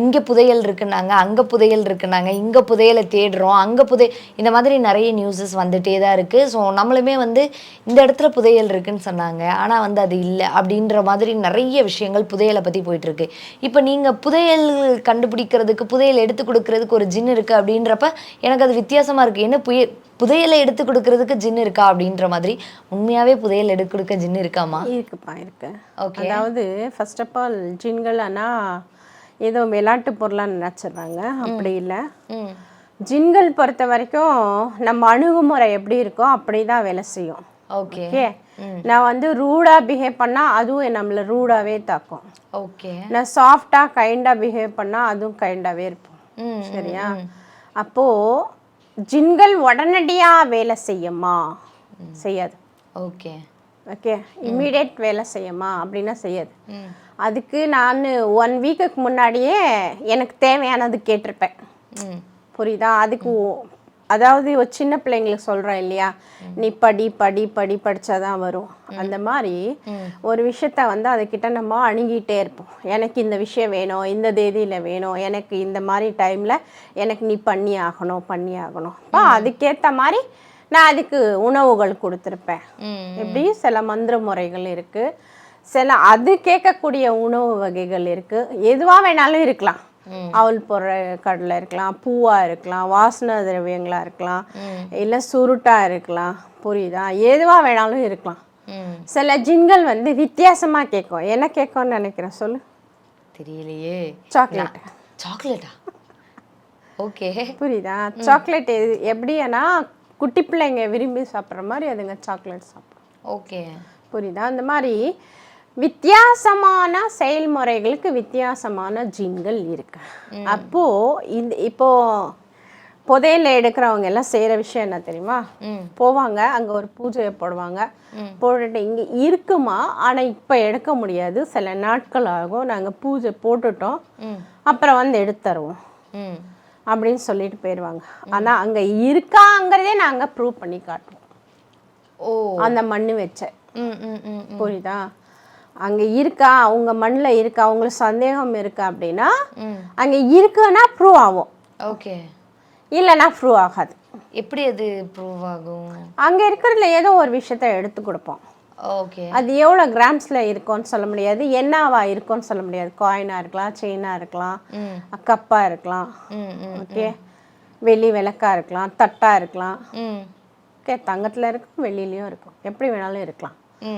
இங்கே புதையல் இருக்குன்னாங்க அங்கே புதையல் இருக்குன்னாங்க இங்கே புதையலை தேடுறோம் அங்கே புதை இந்த மாதிரி நிறைய நியூஸஸ் வந்துட்டே தான் இருக்குது ஸோ நம்மளுமே வந்து இந்த இடத்துல புதையல் இருக்குன்னு சொன்னாங்க. ஆனால் வந்து அது இல்லை அப்படின்ற மாதிரி நிறைய விஷயங்கள் புதையலை பற்றி போயிட்டுருக்கு. இப்போ நீங்கள் புதையல் கண்டுபிடிக்கிறதுக்கு புதையல் எடுத்து கொடுக்கறதுக்கு ஒரு ஜின் இருக்குது அப்படின்றப்ப எனக்கு அது வித்தியாசமாக இருக்குது என்ன புய புதையலை எடுத்து கொடுக்கறதுக்கு ஜின் இருக்கா அப்படின்ற மாதிரி உண்மையாகவே புதையல் எடுத்து கொடுக்க ஜின் இருக்காமா? இருக்குப்பா இருக்கு. Okay. அதாவது ஃபர்ஸ்ட் ஆஃப் ஆல் ஜின்கள் ஆனால் ஏதோ விளையாட்டு பொருளாக நினச்சிடுறாங்க. அப்படி இல்லை. ஜின்கள் பொறுத்த வரைக்கும் நம்ம அணுகுமுறை எப்படி இருக்கோ அப்படி தான் வேலை செய்யும். ஓகே. ஓகே? நான் வந்து ரூடாக பிஹேவ் பண்ணால் அதுவும் நம்மளை ரூடாகவே தாக்கும். ஓகே. நான் சாஃப்டாக கைண்டாக பிஹேவ் பண்ணால் அதுவும் கைண்டாகவே இருப்போம். சரியா? அப்போது ஜின்கள் உடனடியாக வேலை செய்யுமா? செய்யாது. ஓகே. ஓகே இம்மீடியட் வேலை செய்யுமா? அப்படின்னா செய்யாது. அதுக்கு நான் ஒன் வீக்குக்கு முன்னாடியே எனக்கு தேவையானது கேட்டிருப்பேன். புரியுதா? அதுக்கு அதாவது ஒரு சின்ன பிள்ளைங்களுக்கு சொல்கிறேன் இல்லையா? நீ படி படி படி படிச்சாதான் வரும். அந்த மாதிரி ஒரு விஷயத்த வந்து அதுக்கிட்ட நம்ம அணுகிட்டே இருப்போம். எனக்கு இந்த விஷயம் வேணும் இந்த தேதியில் வேணும் எனக்கு இந்த மாதிரி டைமில் எனக்கு நீ பண்ணி ஆகணும் பண்ணி ஆகணும். அப்போ அதுக்கேற்ற மாதிரி நான் அதுக்கு உணவுகள் கொடுத்துருப்பேன். ம். எப்படி? சில மந்திர முறைகள் இருக்குது சில அது கேட்கக்கூடிய உணவு வகைகள் இருக்குது எதுவாக வேணாலும் இருக்கலாம். அவல் போடுற கடலை இருக்கலாம் பூவாக இருக்கலாம் வாசனை திரவியங்களாக இருக்கலாம் இல்லை சுருட்டாக இருக்கலாம் புரியுதா? எதுவாக வேணாலும் இருக்கலாம். சில ஜின்கள் வந்து வித்தியாசமாக கேட்கும். என்ன கேட்கும்னு நினைக்கிறேன் சொல்லு. தெரியலையே. சாக்லேட். சாக்லேட்டா? ஓகே. புரியுதா? சாக்லேட் எப்படின்னா குட்டி பிள்ளைங்க விரும்பி சாப்பிட்ற மாதிரி அதுங்க சாக்லேட் சாப்பிடும். ஓகே. புரியுதா? அந்த மாதிரி வித்தியாசமான செயல்முறைகளுக்கு வித்தியாசமான ஜீன்கள் இருக்கு. அப்போ இந்த இப்போ புதையல எடுக்கிறவங்க எல்லாம் செய்கிற விஷயம் என்ன தெரியுமா? போவாங்க அங்கே ஒரு பூஜையை போடுவாங்க. போட்டுட்டு இங்கே இருக்குமா? ஆனால் இப்போ எடுக்க முடியாது. சில நாட்கள் ஆகும். நாங்கள் பூஜை போட்டுட்டோம். அப்புறம் வந்து எடுத்துருவோம். அப்படின்னு சொல்லிட்டு போயிடுவாங்க ஆனால் அங்கே இருக்காங்கிறதே நாங்கள் ப்ரூவ் பண்ணி காட்டுவோம். ஓ. அந்த மண்ணு வச்ச. ம் ம் ம் புரியுதா? அங்கே இருக்கா? அவங்க மண்ணில் இருக்கா? அவங்களுக்கு சந்தேகம் இருக்கா அப்படின்னா அங்கே இருக்குன்னா ப்ரூவ் ஆகும். ஓகே. இல்லைன்னா ப்ரூவ் ஆகாது. எப்படி அது ப்ரூவ் ஆகும்? அங்கே இருக்கிறதுல ஏதோ ஒரு விஷயத்த எடுத்து கொடுப்போம். ஓகே. அது எவ்வளோ கிராம்ஸில் இருக்கும்னு சொல்ல முடியாது. என்னவா இருக்கும்னு சொல்ல முடியாது. காயினாக இருக்கலாம் செயினாக இருக்கலாம் கப்பாக இருக்கலாம். ஓகே. வெள்ளி விளக்கா இருக்கலாம் தட்டாக இருக்கலாம். ஓகே தங்கத்தில் இருக்கும் வெள்ளிலையும் இருக்கும். எப்படி வேணாலும் இருக்கலாம்.